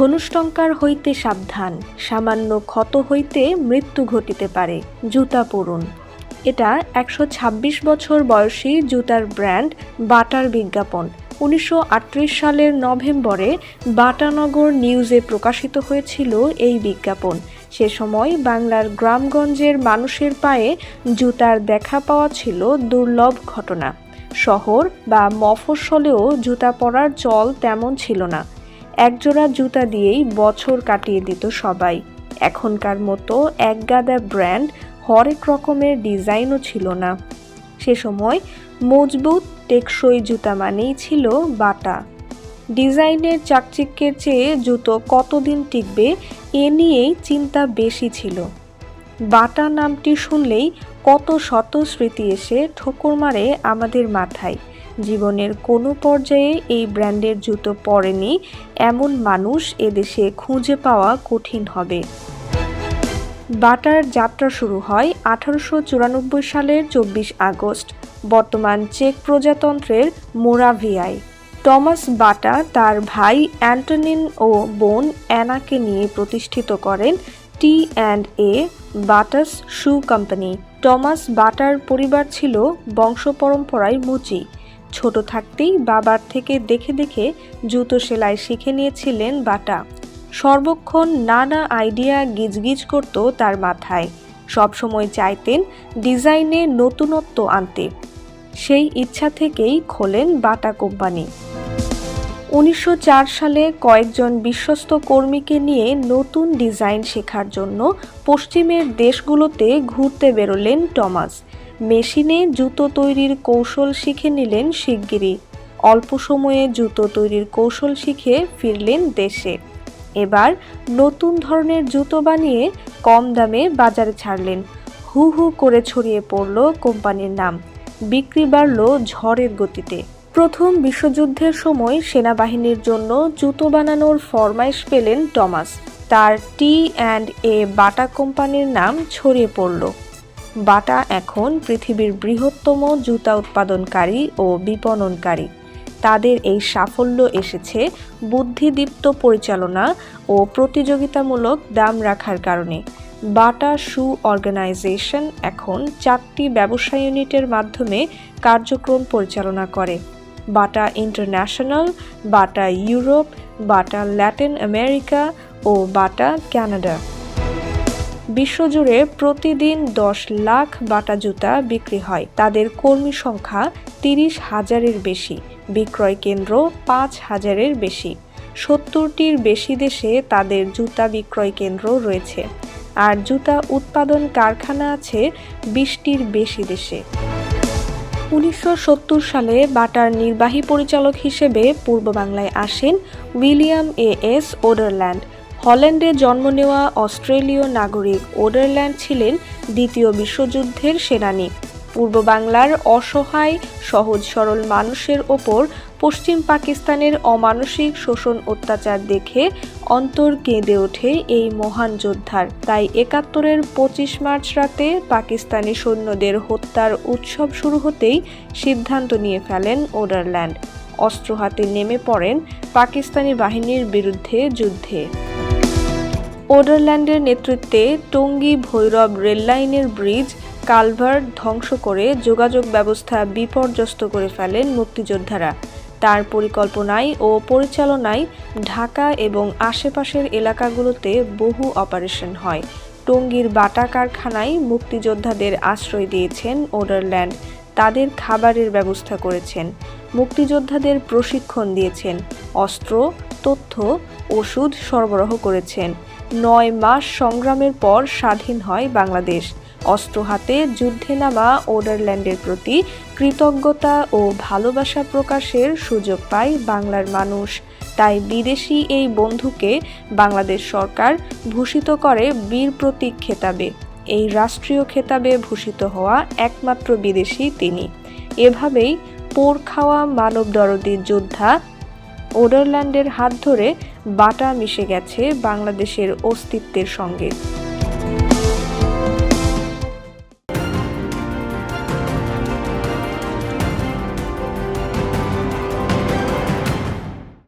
ধনুষ্টঙ্কার হইতে সাবধান, সামান্য ক্ষত হইতে মৃত্যু ঘটিতে পারে, জুতা পরুন। এটা একশো ছাব্বিশ বছর বয়সী জুতার ব্র্যান্ড বাটার বিজ্ঞাপন, উনিশশো আটত্রিশ সালের নভেম্বরে বাটানগর নিউজে প্রকাশিত হয়েছিল এই বিজ্ঞাপন। সে সময় বাংলার গ্রামগঞ্জের মানুষের পায়ে জুতার দেখা পাওয়া ছিল দুর্লভ ঘটনা। শহর বা মফস্বলেও জুতা পরার চল তেমন ছিল না। একজোড়া জুতা দিয়েই বছর কাটিয়ে দিত সবাই। এখনকার মতো একগাদা ব্র্যান্ড হরেক রকমের ডিজাইনও ছিল না। সে সময় মজবুত, টেকসই জুতা মানেই ছিল বাটা। ডিজাইনের চাকচিক্যের চেয়ে জুতো কতদিন টিকবে এ নিয়েই চিন্তা বেশি ছিল। বাটা নামটি শুনলেই কত শত স্মৃতি এসে ঠোকর মারে আমাদের মাথায়। জীবনের কোনো পর্যায়ে এই ব্র্যান্ডের জুতো পরেনি, এমন মানুষ এদেশে খুঁজে পাওয়া কঠিন হবে। বাটার যাত্রা শুরু হয় আঠারোশো চুরানব্বই সালের চব্বিশ আগস্ট, বর্তমান চেক প্রজাতন্ত্রের মোরাভিয়ায়। টমাস বাটা তার ভাই অ্যান্টনিন ও বোন অ্যানাকে নিয়ে প্রতিষ্ঠিত করেন T and A Bata's shoe company. Thomas butter পরিবার ছিল বংশ পরম্পরায় মুচি। ছোট থাকতেই বাবার থেকে দেখে দেখে জুতো সেলাই শিখে নিয়েছিলেন বাটা। সর্বক্ষণ নানা আইডিয়া গিজগিজ করত তার মাথায়। সবসময় চাইতেন ডিজাইনে নতুনত্ব আনতে। সেই ইচ্ছা থেকেই খোলেন বাটা কোম্পানি। উনিশশো চার সালে কয়েকজন বিশ্বস্ত কর্মীকে নিয়ে নতুন ডিজাইন শেখার জন্য পশ্চিমের দেশগুলোতে ঘুরতে বেরোলেন টমাস। মেশিনে জুতো তৈরির কৌশল শিখে নিলেন শিগগিরই। অল্প সময়ে জুতো তৈরির কৌশল শিখে ফিরলেন দেশে। এবার নতুন ধরনের জুতো বানিয়ে কম দামে বাজারে ছাড়লেন। হু হু করে ছড়িয়ে পড়ল কোম্পানির নাম। বিক্রি বাড়ল ঝড়ের গতিতে। প্রথম বিশ্বযুদ্ধের সময় সেনাবাহিনীর জন্য জুতো বানানোর ফরমাইশ পেলেন টমাস। তার টি অ্যান্ড এ বাটা কোম্পানির নাম ছড়িয়ে পড়ল। বাটা এখন পৃথিবীর বৃহত্তম জুতা উৎপাদনকারী ও বিপণনকারী। তাদের এই সাফল্য এসেছে বুদ্ধিদীপ্ত পরিচালনা ও প্রতিযোগিতামূলক দাম রাখার কারণে। বাটা শু অর্গানাইজেশন এখন চারটি ব্যবসা ইউনিটের মাধ্যমে কার্যক্রম পরিচালনা করে। Bata international, Bata Europe, Bata Latin America ও বাটা ক্যানাডা। বিশ্বজুড়ে প্রতিদিন দশ লাখ বাটা জুতা বিক্রি হয়। তাদের কর্মী সংখ্যা তিরিশ হাজারের বেশি, বিক্রয় কেন্দ্র পাঁচ হাজারের বেশি। সত্তরটির বেশি দেশে তাদের জুতা বিক্রয় কেন্দ্র রয়েছে। আর জুতা উৎপাদন কারখানা আছে বিশটির বেশি দেশে। উনিশশো সত্তর সালে বাটার নির্বাহী পরিচালক হিসেবে পূর্ব বাংলায় আসেন উইলিয়াম এ এস ওডারল্যান্ড। হল্যান্ডে জন্ম নেওয়া অস্ট্রেলীয় নাগরিক ওডারল্যান্ড ছিলেন দ্বিতীয় বিশ্বযুদ্ধের সেনানী। পূর্ব বাংলার অসহায়, সহজ সরল মানুষের ওপর পশ্চিম পাকিস্তানের অমানসিক শোষণ অত্যাচার দেখে অন্তর কেঁদে ওঠে এই মহান যোদ্ধার। তাই একাত্তরের পঁচিশ মার্চ রাতে পাকিস্তানি সৈন্যদের হত্যার উৎসব শুরু হতেই সিদ্ধান্ত নিয়ে ফেলেন ওডারল্যান্ড। অস্ত্র হাতে নেমে পড়েন পাকিস্তানি বাহিনীর বিরুদ্ধে যুদ্ধে। ওডারল্যান্ডের নেতৃত্বে টঙ্গী ভৈরব রেললাইনের ব্রিজ কালভার্ট ধ্বংস করে যোগাযোগ ব্যবস্থা বিপর্যস্ত করে ফেলেন মুক্তিযোদ্ধারা। তার পরিকল্পনায় ও পরিচালনায় ঢাকা এবং আশেপাশের এলাকাগুলোতে বহু অপারেশন হয়। টঙ্গীর বাটা কারখানায় মুক্তিযোদ্ধাদের আশ্রয় দিয়েছেন ওডারল্যান্ড। তাদের খাবারের ব্যবস্থা করেছেন। মুক্তিযোদ্ধাদের প্রশিক্ষণ দিয়েছেন। অস্ত্র, তথ্য, ওষুধ সরবরাহ করেছেন। নয় মাস সংগ্রামের পর স্বাধীন হয় বাংলাদেশ। অস্ত্র হাতে যুদ্ধে নামা ওডারল্যান্ডের প্রতি কৃতজ্ঞতা ও ভালোবাসা প্রকাশের সুযোগ পায় বাংলার মানুষ। তাই বিদেশি এই বন্ধুকে বাংলাদেশ সরকার ভূষিত করে বীর প্রতীক খেতাবে। এই রাষ্ট্রীয় খেতাবে ভূষিত হওয়া একমাত্র বিদেশি তিনি। এভাবেই পোর খাওয়া মানবদরদী যোদ্ধা ওডারল্যান্ডের হাত ধরে বাটা মিশে গেছে বাংলাদেশের অস্তিত্বের সঙ্গে।